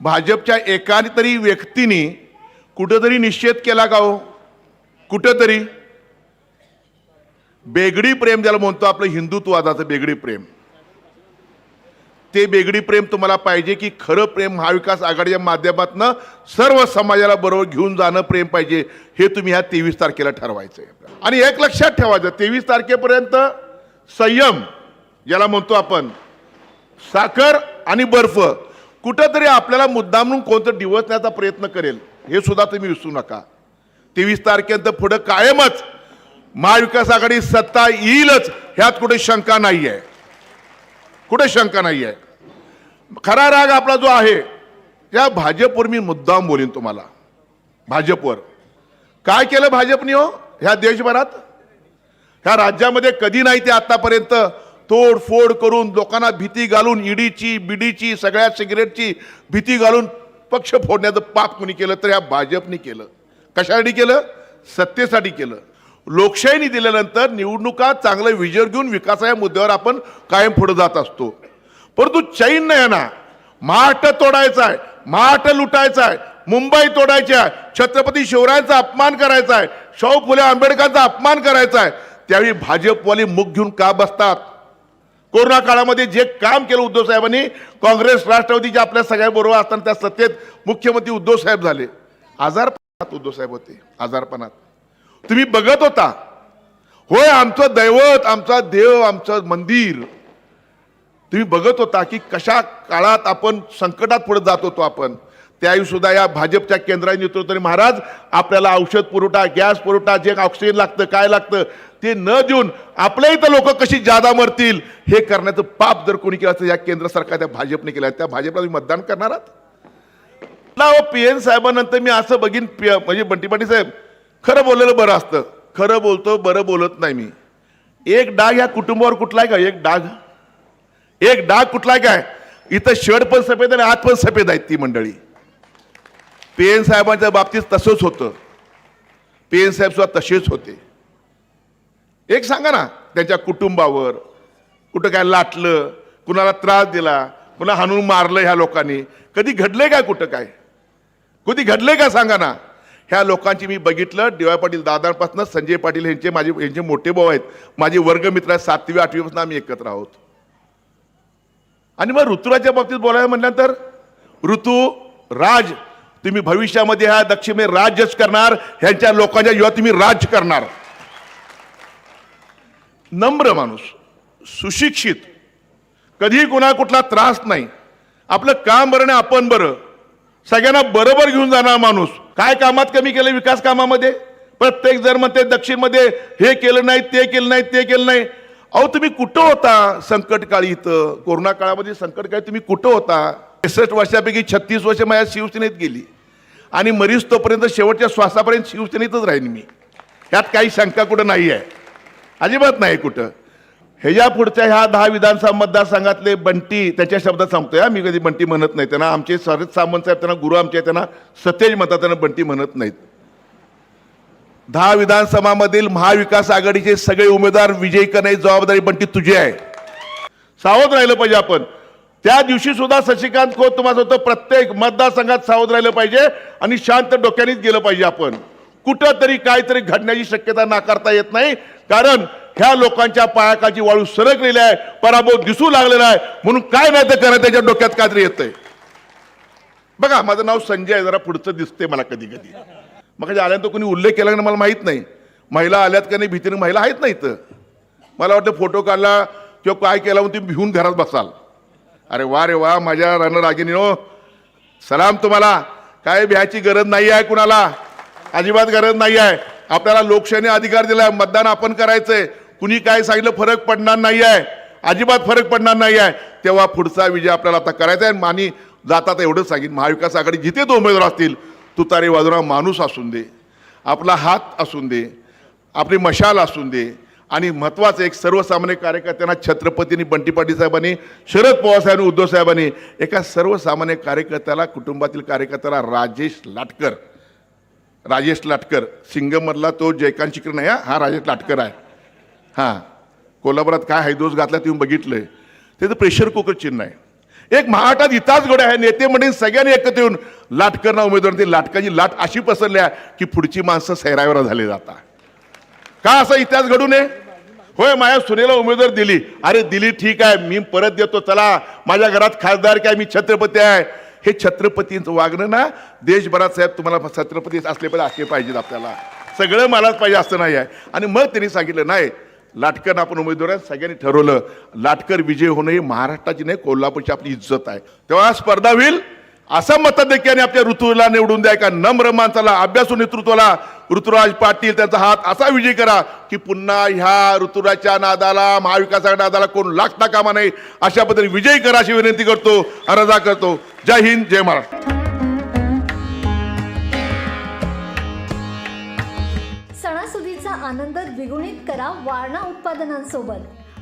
भाजपच्या एका तरी व्यक्तीने कुठंतरी निषेध केला का हो? कुठंतरी? बेगडी प्रेम ज्याला म्हणतो आपलं हिंदुत्ववादाचं बेगडी प्रेम. ते बेगडी प्रेम तुम्हाला पाहिजे की खरं प्रेम महाविकास आघाडीच्या माध्यमातून सर्व समाजाला बरोबर घेऊन जाणं प्रेम पाहिजे हे तुम्ही ह्या तेवीस तारखेला ठरवायचं आहे. आणि एक लक्षात ठेवायचं तेवीस तारखेपर्यंत संयम ज्याला म्हणतो आपण साखर आणि बर्फ कुठंतरी आपल्याला मुद्दामून कोणतं डिवचण्याचा प्रयत्न करेल हे सुद्धा तुम्ही विसरू नका. तेवीस तारखेनंतर पुढं कायमच महाविकास आघाडी सत्ता येईलच ह्यात कुठे शंका नाही आहे कुठे शंका नाही आहे खरा राग आपला जो आहे त्या भाजपवर मी मुद्दाम बोलीन तुम्हाला. भाजपवर. काय केलं भाजपने हो ह्या देशभरात? ह्या राज्यामध्ये कधी नाही ते आतापर्यंत तोडफोड करून लोकांना भीती घालून ईडीची बीडीची सगळ्या सिगरेटची भीती घालून पक्ष फोडण्याचं पाप कुणी केलं तर या भाजपने केलं. कशासाठी केलं? सत्तेसाठी केलं. लोकशाहीने दिल्यानंतर निवडणुका चांगलं विजय घेऊन विकासाच्या मुद्द्यावर आपण कायम पुढे जात असतो. परंतु चैन नाही ना. महाट तोडायचा आहे. महाट लुटायचा आहे. मुंबई तोडायची आहे. छत्रपती शिवरायांचा अपमान करायचा आहे. शाहू फुले आंबेडकरांचा अपमान करायचा आहे. त्यावेळी भाजपवाले मुख घेऊन का बसतात? कोरोना काळामध्ये जे काम केलं उद्धव साहेबांनी काँग्रेस राष्ट्रवादीच्या आपल्या सगळ्याबरोबर असताना त्या सत्तेत मुख्यमंत्री उद्धव साहेब झाले. आजारपणात उद्धव साहेब होते आजारपणात. तुम्ही बघत होता होय आमचं दैवत आमचा देव आमचं मंदिर. तुम्ही बघत होता की कशा काळात आपण संकटात पुढे जात होतो आपण. त्याही सुद्धा या भाजपच्या केंद्राच्या नेतृत्वाने महाराज आपल्याला औषध पुरवठा गॅस पुरवठा जे ऑक्सिजन लागतं काय लागतं ते न देऊन आपल्या इथं लोक कशी जादा मरतील हे करण्याचं पाप जर कोणी केलं असतं या केंद्र सरकार त्या भाजपने केलं त्या भाजपला तुम्ही मतदान करणार आहात? हो, पी एन साहेबांनंतर मी असं बघीन म्हणजे बंटी पाटील साहेब खरं बोललेलं बरं असतं. खरं बोलतो बरं बोलत नाही मी. एक डाग या कुटुंबावर कुठला आहे का? एक डाग. एक डाग कुठला आहे काय? इथं शर्ट पण सफेद आणि आत पण सफेद आहेत ती मंडळी. पी एन साहेबांच्या बाबतीत तसंच होतं. पी एन साहेब सुद्धा तसेच होते. एक सांगा ना त्यांच्या कुटुंबावर कुठं काय लाटलं कुणाला त्रास दिला कुणा हाणून मारलं ह्या लोकांनी कधी घडलंय काय कुठं काय? कधी घडलंय का सांगा ना? ह्या लोकांची मी बघितलं डी वाय पाटील दादांपासून संजय पाटील यांचे माझे यांचे मोठे भाऊ आहेत. माझे वर्गमित्र आहेत सातवी आठवीपासून आम्ही एकत्र आहोत. आणि मग ऋतुराच्या बाबतीत बोलायला म्हटल्यानंतर ऋतू राज तुम्ही भविष्यामध्ये ह्या दक्षिणे राज्यच करणार ह्यांच्या लोकांच्या युवा तुम्ही राज करणार. नम्र माणूस सुशिक्षित कधीही कुणा कुठला त्रास नाही. आपलं काम बरं नाही आपण बरं. सगळ्यांना बरोबर घेऊन जाणार माणूस. काय कामात कमी केलं विकास कामामध्ये? प्रत्येक जर म्हणते दक्षिणमध्ये हे केलं नाही ते केलं नाही ते केलं नाही. अहो तुम्ही कुठं होता संकट काळी इथं? कोरोना काळामध्ये संकट काळी तुम्ही कुठं होता? एकसष्ट वर्षापैकी छत्तीस वर्ष माझ्या शिवसेनेत गेली. आणि मरीज तोपर्यंत शेवटच्या श्वासापर्यंत शिवसेनेतच राहीन मी. त्यात काही शंका कुठं नाही आहे अजिबात नाही कुठं. ह्याच्या पुढच्या ह्या दहा विधानसभा मतदारसंघातले बंटी त्याच्या शब्दात सांगतोय हा, मी कधी बंटी म्हणत नाही त्यांना. आमचे शरद सामंत साहेब त्यांना गुरु आमचे त्यांना सतेज म्हणतात त्यांना बंटी म्हणत नाहीत. दहा विधानसभामधील महाविकास आघाडीचे सगळे उमेदवार विजयी करण्याची जबाबदारी बंटी तुझी आहे. सावध राहिलं पाहिजे आपण. त्या दिवशी सुद्धा शशिकांत खोत तुम्हाला होतं प्रत्येक मतदारसंघात सावध राहिलं पाहिजे आणि शांत डोक्यानेच गेलं पाहिजे आपण. कुठं तरी काहीतरी घडण्याची शक्यता नाकारता येत नाही. कारण ह्या लोकांच्या पायाकाची वाळू सरकलेली आहे पराभव दिसू लागलेला आहे. म्हणून काय नाही ते करा त्याच्या डोक्यात काहीतरी येतंय. बघा माझं नाव संजय आहे जरा पुढचं दिसते मला कधी कधी मग आल्यानंतर कोणी उल्लेख केला मला माहीत नाही. महिला आल्यात का नाही भीतीने महिला आहेत ना इथं? मला वाटतं फोटो काढला किंवा काय केला म्हणून तुम्ही भिवून घरात बसाल. अरे वा रे वा माझ्या रणरागिनी हो सलाम तुम्हाला. काय भ्यायची गरज नाही आहे कुणाला? अजिबात गरज नाही आहे. आपल्याला लोकशाहीने अधिकार दिलाय मतदान आपण करायचंय. कुणी काय सांगितलं फरक पडणार नाही आहे. अजिबात फरक पडणार नाही आहे. तेव्हा पुढचा विजय आपल्याला आता करायचा आहे. आणि जातात एवढंच सांगेन. महाविकास आघाडी जिथे तो उमेदवार असतील तुतारी वाजवणारा माणूस असून दे आपला हात असून दे आपली मशाल असून दे. आणि महत्त्वाचं एक सर्वसामान्य कार्यकर्त्यांना छत्रपतींनी बंटी पाटील साहेबांनी शरद पवार साहेबांनी उद्धव साहेबांनी एका सर्वसामान्य कार्यकर्त्याला कुटुंबातील कार्यकर्त्याला राजेश लाटकर राजेश लाटकर सिंगममधला तो जयकांत शिकर नाही हा? हा राजेश लाटकर आहे. हां. कोल्हापुरात काय हैदोस घातला तुम्ही बघितलंय. त्याचं प्रेशर कुकर चिन्ह आहे. एक महाराष्ट्रात इतिहास गोड्या आहे नेते म्हणजे सगळ्यांनी एकत्र येऊन लाटकरना उमेदवार ते लाटकाची लाट अशी पसरल्या की पुढची माणसं सैरावर झाले जातात का असा इतिहास घडू नये होय माझ्या सुनेला उमेदवार दिली. अरे दिली ठीक आहे. मी परत देतो. चला माझ्या घरात खासदार काय? मी छत्रपती आहे. हे छत्रपतींचं वागणं ना देशभरात साहेब तुम्हाला छत्रपती असले पाहिजे असले पाहिजेत आपल्याला. सगळं मलाच पाहिजे असं नाही आहे. आणि मग त्यांनी सांगितलं नाही लाटकर आपण उमेदवार आहे, सगळ्यांनी ठरवलं लाटकर विजय होणं ही महाराष्ट्राची नाही कोल्हापूरची आपली इज्जत आहे. तेव्हा स्पर्धा होईल. असं मताधिक्याने आपल्या ऋतूला निवडून द्या का नम्र माणसाला अभ्यासू नेतृत्वाला. ऋतुराज पाटील त्यांचा हात असा विजय करा की पुन्हा ह्या ऋतुराजच्या नादाला महाविकासाच्या नादाला कोण लागता कामा नाही अशा पद्धतीने विजय करा अशी विनंती करतो अर्जा करतो. जय हिंद जय महाराष्ट्र. सणासुदीचा आनंद द्विगुणित करा वारणा उत्पादनांसोबत.